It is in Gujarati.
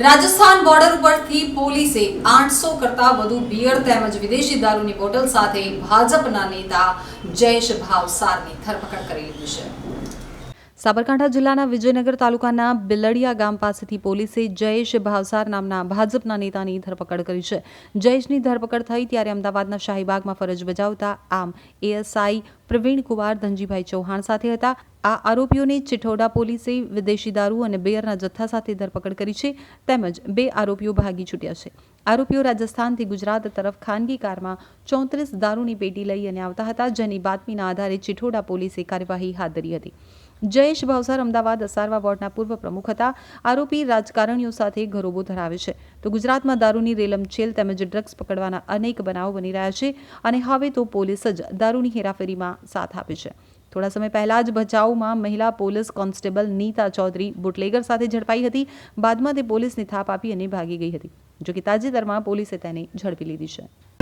રાજસ્થાન બોર્ડર પરથી પોલીસે આઠસો કરતા વધુ બિયર તેમજ વિદેશી દારૂની બોટલ સાથે ભાજપના નેતા જયેશ ભાવસારની ધરપકડ કરી લીધી છે. સાબરકાંઠા જિલ્લાના વિજયનગર તાલુકાના બિલડિયા ગામ પાસેથી પોલીસે જયેશ ભાવસાર નામના ભાજપના નેતાની ધરપકડ કરી છે. જયેશની ધરપકડ થઈ ત્યારે અમદાવાદના શાહીબાગમાં ફરજ બજાવતા આમ એએસઆઈ પ્રવીણ કુમાર ધનજીભાઈ ચૌહાણ સાથે હતા. આ આરોપીઓને ચિઠોડા પોલીસે વિદેશી દારૂ અને બેયરના જથ્થા સાથે ધરપકડ કરી છે. તેમજ બે આરોપીઓ ભાગી છૂટ્યા છે. આરોપીઓ રાજસ્થાનથી ગુજરાત તરફ ખાનગી કારમાં ચોત્રીસ દારૂની પેટી લઈ અને આવતા હતા, જેની બાતમીના આધારે ચિઠોડા પોલીસે કાર્યવાહી હાથ ધરી હતી. જયેશ ભાવસાર અમદાવાદ અસારવા વોર્ડના પૂર્વ પ્રમુખ હતા. આરોપી રાજકારણીઓ સાથે ઘરોબો ધરાવે છે. તો ગુજરાતમાં દારૂની રેલમછેલ તેમજ ડ્રગ્સ પકડવાના અનેક બનાવો બની રહ્યા છે અને હવે તો પોલીસ જ દારૂની હેરાફેરીમાં સાથ આપે છે. થોડા સમય પહેલા જ ભચાઉમાં મહિલા police constable Nita Chaudhary bootlegger સાથે ઝડપાઈ હતી. બાદમાં તે પોલીસને થાપ આપી અને ભાગી ગઈ હતી. જોકે તાજેતરમાં પોલીસે તેને ઝડપી લીધી છે.